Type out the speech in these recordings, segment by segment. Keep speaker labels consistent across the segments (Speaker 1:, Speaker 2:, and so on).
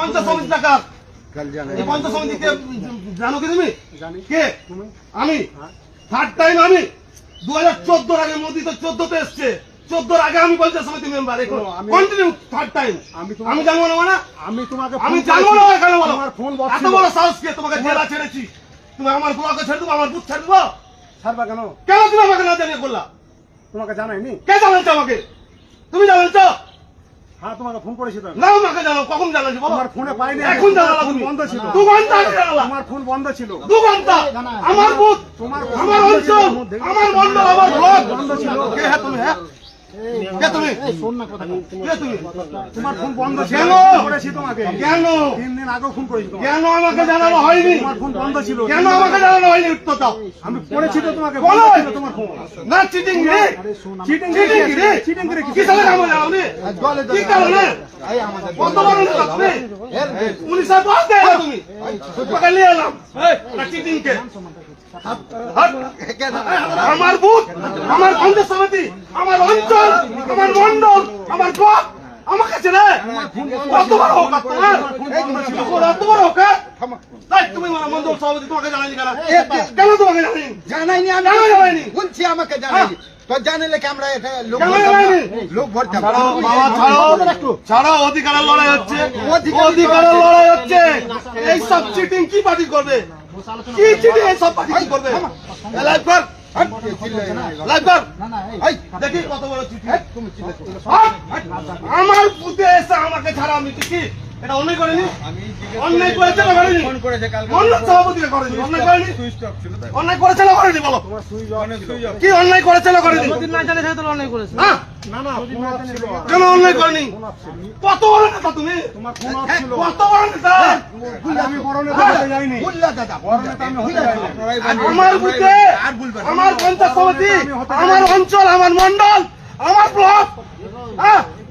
Speaker 1: পঞ্চাশ সমিতি টাকা পঞ্চাশ সমিতিকে জানো কি তুমি? কে? আমি। থার্ড টাইম আমি। দু হাজার চোদ্দোর আগে মোদি তো চোদ্দতে এসছে। চোদ্দোর আগে আমি পঞ্চায়েত সমিতি মেম্বার কন্টিনিউ থার্ড টাইম
Speaker 2: আমি
Speaker 1: জানব না মানে?
Speaker 2: আমি তোমাকে
Speaker 1: আমি জানব না কেন বলো?
Speaker 2: ফোন
Speaker 1: এত
Speaker 2: বসছিল।
Speaker 1: বড় সাহস কে? তোমাকে জেলা ছেড়েছি। তুমি আমার ব্লকে ছেড়ে দেবো আমার বুথ ছেড়ে দেবো।
Speaker 2: ছাড়বা কেন?
Speaker 1: কেন তুমি আমাকে না জানিয়ে করলা?
Speaker 2: তোমাকে জানাইনি।
Speaker 1: কে জানাচ্ছ আমাকে? তুমি জানাচ্ছ
Speaker 2: হ্যাঁ তোমাকে ফোন করেছি তো
Speaker 1: না আমাকে জানাও কখন জানালি বলো?
Speaker 2: তোমার ফোনে পাইনি
Speaker 1: এখন জানালা
Speaker 2: ফোন
Speaker 1: তুমি
Speaker 2: বন্ধ ছিল।
Speaker 1: দু ঘণ্টা আগে জানালা।
Speaker 2: তোমার ফোন বন্ধ ছিল।
Speaker 1: দু ঘণ্টা। আমার বুথ
Speaker 2: তোমার
Speaker 1: আমার অঞ্চল আমার মন্ডল আমার ব্লক
Speaker 2: বন্ধ ছিল।
Speaker 1: কে হ্যাঁ তুমি হ্যাঁ?
Speaker 2: তোমার ফোন বন্ধ ছিল করেছি তোমাকে।
Speaker 1: কেন?
Speaker 2: তিন দিন আগেও ফোন করেছি
Speaker 1: কেন আমাকে জানানো হয়নি?
Speaker 2: তোমার ফোন বন্ধ ছিল।
Speaker 1: কেন আমাকে জানানো হয়নি উত্তর দাও
Speaker 2: আমি পড়েছি তো তোমাকে
Speaker 1: বলো।
Speaker 2: তোমার ফোন।
Speaker 1: না চিটিং রে।
Speaker 2: চিটিং
Speaker 1: চিটিং রে
Speaker 2: চিটিং করে
Speaker 1: কি সালে নাম জানাওনি? কি কারণে? কত বড় নেতা তুমি পুলিশের পাস দেয়। তুমি। তোকে নিয়ে এলাম। চিটিং কে। আমার বুথ আমার পঞ্চায়েত সমিতি আমার অঞ্চল আমার মন্ডল আমার ব্লক আমার কাছে কত বড় হোক তোমার এত বড় হোক তুমি মন্ডল সভাপতি তোমাকে জানাইনি কেন? কেন তোমাকে জানাইনি?
Speaker 3: জানাইনি আমি?
Speaker 1: জানাইনি
Speaker 3: বলছি আমাকে জানাইনি।
Speaker 1: ছাড়ো ছাড়ো ছাড়ো অধিকারের লড়াই হচ্ছে। এই সব চিটিং কি পার্টি করবে? কি চিটিং এই সব পার্টি কি করবে? লাইভ কর লাইভ কর এই, দেখি কত বড় চিঠি। হাট! আমার বুথে এসে আমাকে ছাড়া আমি কি এটা অন্যায় করেনি? অন্যায় করেছে না করেনি? অন্য সভাপতিকে করেনি অন্যায় করেনি? অন্যায় করেছে না করেনি বলো? কি অন্যায় করেছে না করেনি? হ্যাঁ? কেন অন্যায় করেনি? কত বড় নেতা তুমি? বড় নেতা?
Speaker 2: হতে যাইনি।
Speaker 1: আমার পঞ্চায়েত সমিতি অঞ্চল আমার মন্ডল আমার ব্লক হ্যাঁ?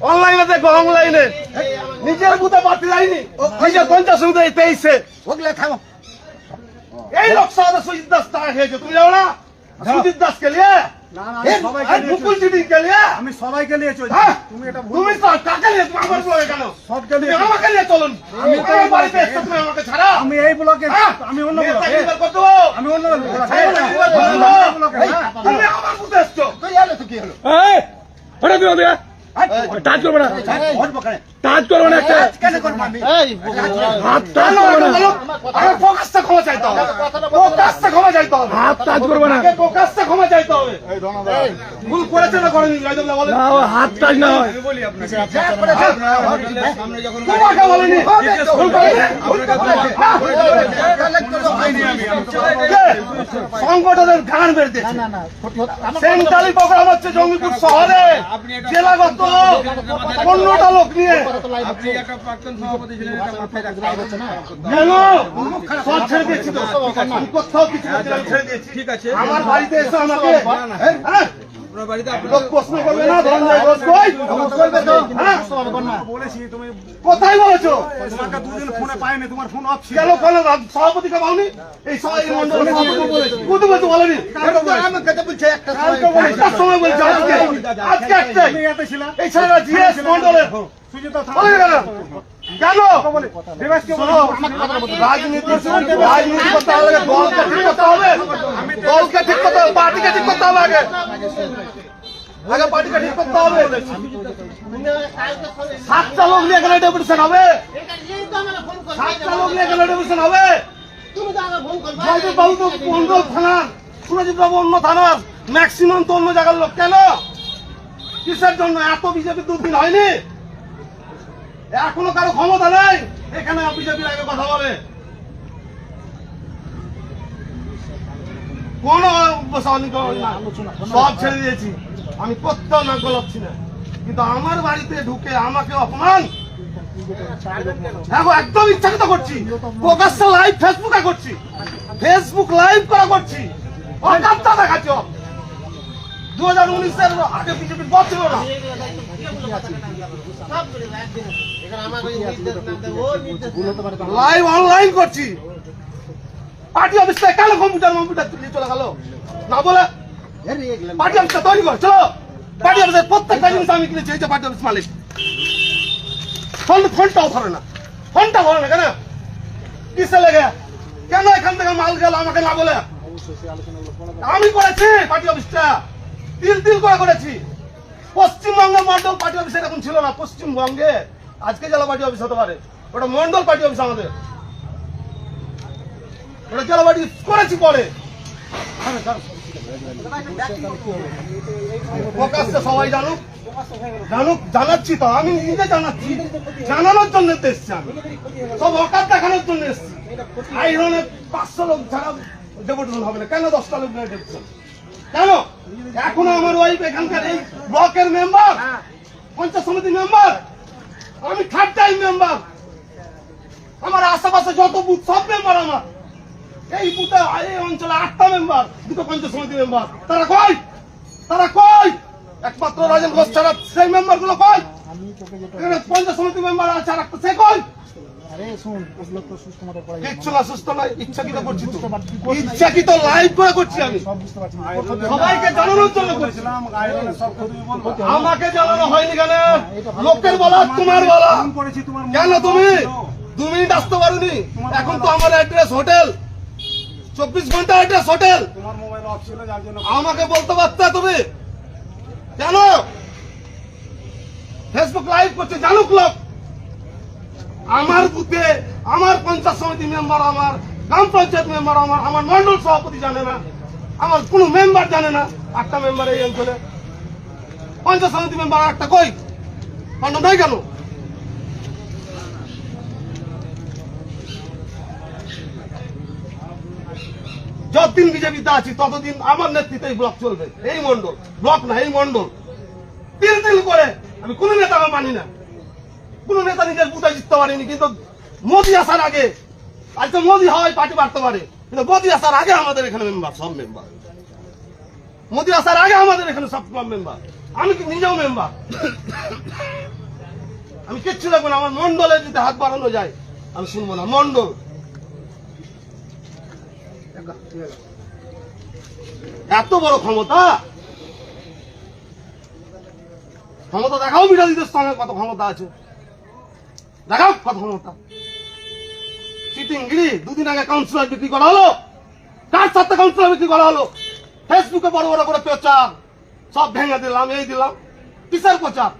Speaker 1: অনলাইনে দেখো অনলাইনে নিজের বুথে পার্টি যায়নি নিজের পঞ্চাশ এই তেইশে
Speaker 3: ওগুলা থামো
Speaker 1: এই লোকসভাতে সুজিত দাস টাকা খেয়েছে তুমি যাও না সুজিত দাস কে লিয়ে
Speaker 2: আমি সবাইকে নিয়ে
Speaker 1: হ্যাঁ?
Speaker 2: তুমি এটা
Speaker 1: তুমি টাকা নিয়ে তুমি আমার ব্লগে কেন
Speaker 2: সবকে নিয়ে
Speaker 1: আমাকে নিয়ে চলুন
Speaker 2: আমি
Speaker 1: বাড়িতে এসছো তুমি আমাকে ছাড়া
Speaker 2: আমি এই ব্লকে
Speaker 1: হ্যাঁ?
Speaker 2: আমি অন্য ব্লকে? আমি অন্য ব্লকে হ্যাঁ।
Speaker 1: তুমি আমার এসছো
Speaker 3: তুই এলো তো কি হলো ভোট বকারে
Speaker 4: টাচ করবে না একটা
Speaker 3: কেন করব আমি
Speaker 4: হাত টাচ না
Speaker 1: প্রকাশ্যে ক্ষমা চাইতে হবে প্রকাশ্যে ক্ষমা চাইতে হবে
Speaker 4: হাত টাচ করবে না
Speaker 1: আগে প্রকাশ্যে ক্ষমা চাইতে হবে ভুল করেছে না করেনি রাজদুল্লাহ বলেন
Speaker 4: না ও হাত টাচ না হয়
Speaker 1: তোমাকে বলেনি ভুল করেনি কে? সংগঠনের গান বের দিয়েছে প্রোগ্রাম হচ্ছে জঙ্গিপুর শহরে জেলাগত পনেরোটা লোক নিয়ে কেন? সব ছেড়ে দিয়েছি তো। আমি কোথাও কিছু করছি না, আমি ছেড়ে দিয়েছি। ঠিক আছে। আমার বাড়িতে এসে আমাকে? লোক প্রশ্ন করবে না হ্যাঁ?
Speaker 2: বলেছি তুমি
Speaker 1: কোথায় বলেছ
Speaker 2: তোমাকে দুদিন ফোনে পাইনি তোমার ফোন অফ ছিল
Speaker 1: কেন কেন সভাপতিকে পাওনি এই সবাই মন্ডল বলছো বলেনি
Speaker 3: বলছে একটা
Speaker 1: সময় বলছো আজকে আজকে একটাই এই জিএস
Speaker 2: সুজিতা
Speaker 1: কেন রাজনীতি রাজনীতি করতে হলে দলকে ঠিক করতে হবে দলকে ঠিক করতে হবে পার্টিকে ঠিক করতে হবে আগে সাতটা লোক নিয়ে গেলে ডেপুটেশন হবে। সাতটা লোক নিয়ে গেলে ডেপুটেশন হবে। জয়দেব বাবু তো অন্য থানার, সুরজিৎ অন্য থানার ম্যাক্সিমাম তো অন্য জায়গার লোক। কেন? কিসের জন্য? এত বিজেপি দুদিন হয়নি। এখনও কারও ক্ষমতা নেই। এখানে বিজেপির আগে কথা বলে। কোন সব ছেড়ে দিয়েছি। আমি কোথাও না গলাচ্ছি না। কিন্তু আমার বাড়িতে ঢুকে আমাকে অপমান? দেখো, একদম ইচ্ছাকৃত করছি। প্রকাশ্য লাইভ ফেসবুকে করছি। ফেসবুক লাইভ করা করছি। দেখাচ্ছ। দু হাজার উনিশের আগে ছিল না। লাইভ করছি। পার্টি অফিস থেকে কেন কম্পিউটার কম্পিউটার নিয়ে চলে গেল? না বলে পার্টি অফিসটা আমি পার্টি অফিস মালিক। না। না কেন? কেন মাল আমাকে আমি করেছি পার্টি অফিসটা তিল তিল করে করেছি। মন্ডল পার্টি অফিস এরকম ছিল না, পশ্চিমবঙ্গে। আজকে জেলা পার্টি অফিস হতে পারে। ওটা মন্ডল পার্টি অফিস আমাদের। ওটা জেলা পার্টি করেছি পরে। প্রকাশ্যে সবাই জানুক। জানুক, জানাচ্ছি তো, আমি নিজে জানাচ্ছি। জানানোর জন্য তো এসছি আমি। সব অকাত দেখানোর জন্য এসছি। আইরনে পাঁচশো লোক ছাড়া ডেপুটেশন হবে না। কেন দশটা লোক ডেপুটেশন কেন? এখনও আমার ওয়াইফ এখানকার এই ব্লকের মেম্বার পঞ্চায়েত সমিতি মেম্বার আমি থার্ড টাইম মেম্বার আমার আশেপাশে যত বুথ সব মেম্বার আমার। এই বুথে এই অঞ্চলে আটটা মেম্বার দুটো পঞ্চায়েত সমিতি মেম্বার তারা কই? তারা কই? একমাত্র রাজেন ঘোষ ছাড়া সেই মেম্বারগুলো কই পঞ্চায়েত সমিতি মেম্বার আছে আর একটা সে কই? কিচ্ছু না সুস্থ নয় ইচ্ছাকৃত করছি তো। ইচ্ছাকৃত লাইভ করে করছি আমি। সবাইকে জানানোর জন্য আমাকে জানানো হয়নি কেন? লোকের বলা তোমার বলা।
Speaker 2: করেছি তোমার
Speaker 1: কেন তুমি? দু মিনিট আসতে পারোনি। এখন তো আমার অ্যাড্রেস হোটেল চব্বিশ ঘণ্টা এটা হোটেল
Speaker 2: তোমার মোবাইল অফ ছিল যার জন্য
Speaker 1: আমাকে বলতে পারতে তুমি? কেন? ফেসবুক লাইভ করছে জানুক লোক। আমার বুথে আমার পঞ্চায়েত সমিতি মেম্বার আমার গ্রাম পঞ্চায়েত মেম্বার আমার আমার মন্ডল সভাপতি জানে না আমার কোনো মেম্বার জানে না একটা মেম্বার এই অঞ্চলে। পঞ্চায়েত সমিতি মেম্বার একটা কই? পান্ডব নাই কেন? যতদিন বিজেপিতে আছি, ততদিন আমার নেতৃত্বে ব্লক চলবে। এই মন্ডল ব্লক না, এই মন্ডল তিল তিল করে, আমি কোন নেতাকে মানি না। কোন নেতা নিজের বুথে জিততে পারেনি, কিন্তু মোদি আসার আগে আজকে মোদি হয়, পার্টি বাড়তে পারে, কিন্তু মোদি আসার আগে আমাদের এখানে মেম্বার সব মেম্বার মোদি আসার আগে আমাদের এখানে সব মেম্বার আমি কি নিজেও মেম্বার আমি কিচ্ছু দেখব না, আমার মন্ডলে যদি হাত বাড়ানো যায়, আমি শুনব না। মন্ডল এত বড় ক্ষমতা? ক্ষমতা দেখাও বিরোধীদের সঙ্গে কত ক্ষমতা আছে। দেখাও কত ক্ষমতা। চিটিংগিরি দুদিন আগে কাউন্সিলর বিক্রি করা হলো। কার সাথে কাউন্সিলর বিক্রি করা হলো? ফেসবুকে বড় বড় করে প্রচার। সব ভেঙে দিলাম, এই দিলাম। কিসের প্রচার?